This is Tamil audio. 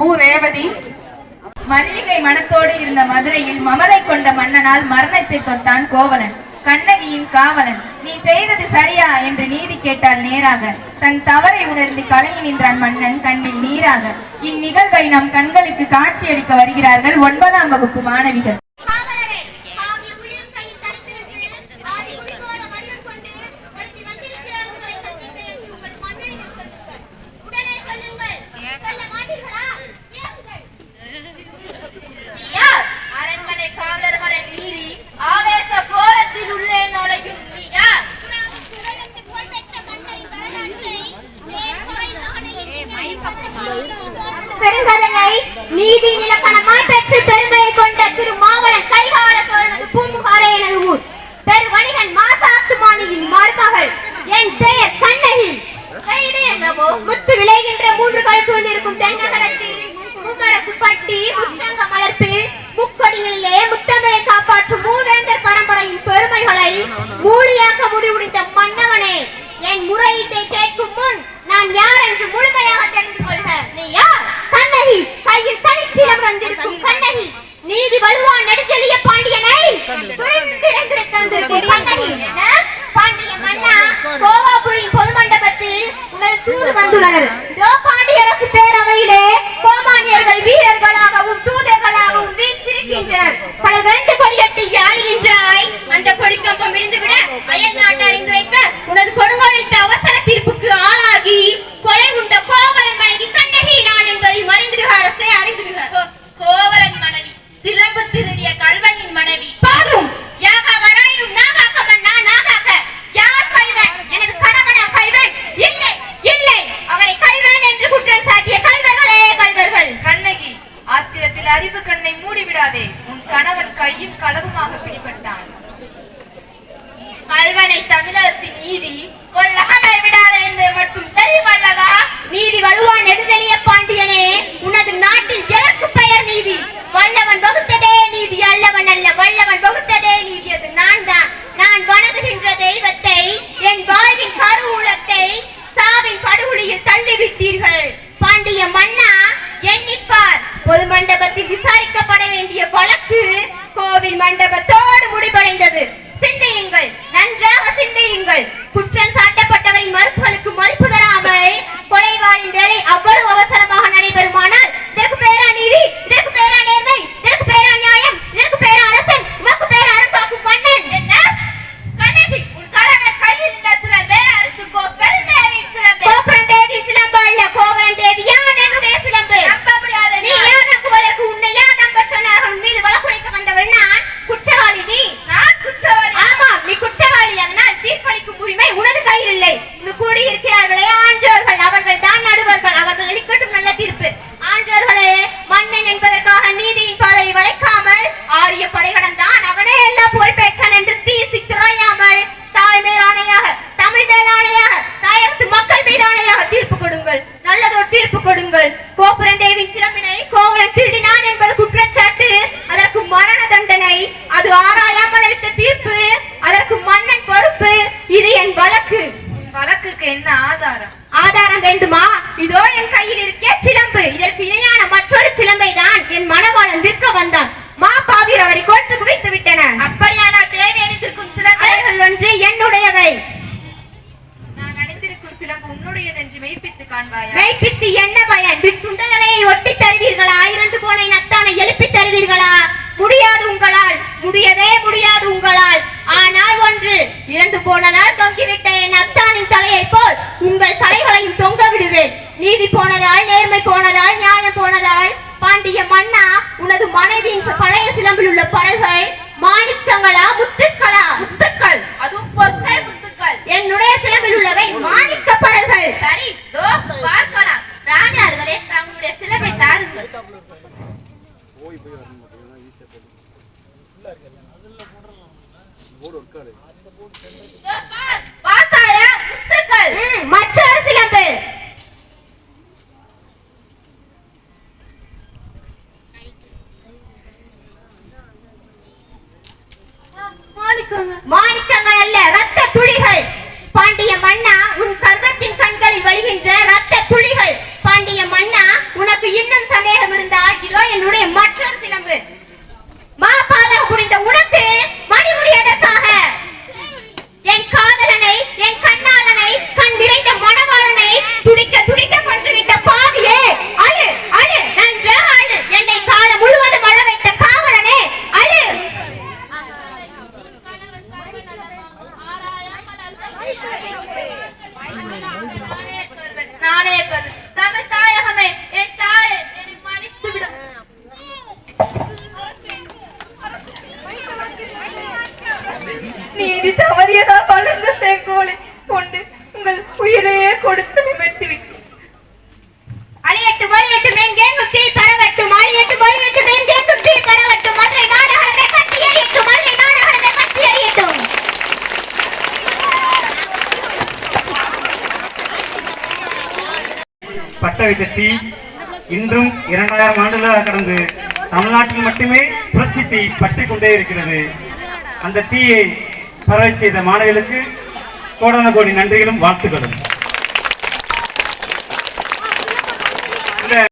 மு ரேவதி. மல்லிகை மனத்தோடு இருந்த மதுரையில் மமதை கொண்ட மன்னனால் மரணத்தை தொட்டான் கோவலன். கண்ணகியின் காவலன் நீ செய்தது சரியா? என்று நீதி கேட்டால் நேராக. தன் தவறை உணர்ந்து கலங்கி நின்றான் மன்னன் கண்ணில் நீராக. இந்நிகழ்வை நம் கண்களுக்கு காட்சியளிக்க வருகிறார்கள் ஒன்பதாம் வகுப்பு மாணவிகள். கேட்கும் முன் நான் யார் என்று முழுமையாக தெரிந்து கொள்க. நீ யார்? கண்ணகி. கையில் தனிச்சீரம் வந்திருக்கும் கண்ணகி. நீதி வலுவான் நெடுஞ்செழிய பாண்டியனை கண்ணகி. என்ன? பாண்டிய மன்னா கோவாபுரியின் பொது மண்டபத்தில் உங்கள் தூது வந்துள்ளனர். இதோ பாண்டியரசு பேரவையிலே கோமானியர்கள் வீரர்களாகவும் தூதர்களாகவும் வீற்றிருக்கின்றனர். பல வெண்டு கொடியட்டி யாழுகின்றாய். அந்த கொடிக்கம்பம் விழுந்துவிட அயல் நாட்டு அறிந்துரைக்க உனது கொடுங்கோலிட்ட அவசர குற்றம் சாட்டிய கல்வர்களே கல்வர்கள். கண்ணகி ஆத்திரத்தில் அறிவு கண்ணை மூடிவிடாதே. உன் கணவன் கையும் களவுமாக பிடிபட்டான். கல்வனை தமிழகத்தின் নির্মাণটা இதோ என் கையில் இருக்கிய சிலம்பு. இதற்கு இணையான மற்றொரு சிலம்பை தான் என் மணவாளன் விற்க வந்தான். மா பாவியர் அவரை கோர்த்து குவித்து விட்டன. அப்படியானால் தேவி அணிந்திருக்கும் சிலம்பு? அவைகள் ஒன்று என்னுடையவை. என்ன பயன்? விட்டுண்டதனையை ஒட்டி தருவீர்களா? இறந்து போன நத்தானை எழுப்பி தருவீர்களா? முடியாது உங்களால். முடியவே முடியாது உங்களால். ஆனால் ஒன்று இறந்து போனதால் தொங்கிவிட்ட என் அத்தானின் தலையை போல் உங்கள் தலைகளையும் தொங்க விடுவேன் நீதி போனதால் நேர்மை போனதால் நியாயம் போனதால் பாண்டிய மன்னா உனது மனைவியின் பழைய சிலம்பில் உள்ள பறல்கள் மாணிக்கங்களா முத்துக்களா? முத்துக்கள். அதுவும் பொற்கள் முத்துக்கள். என்னுடைய சிலம்பில் உள்ளவை மாணிக்க பறல்கள் சரி தோ பார்க்கலாம். ராணியார்களே தங்களுடைய சிலம்பை தாருங்கள். இதோ உங்கள் உயிரையே கொடுத்து நிமித்து விட்டேன் இன்றும் இரண்டாயிரம் ஆண்டுகளாக கடந்து தமிழ்நாட்டில் மட்டுமே புரட்சி தீ பற்றி கொண்டே இருக்கிறது. அந்த தீயை பரவ செய்த மாணவிகளுக்கு கோடான கோடி நன்றிகளும் வாழ்த்துக்களும்.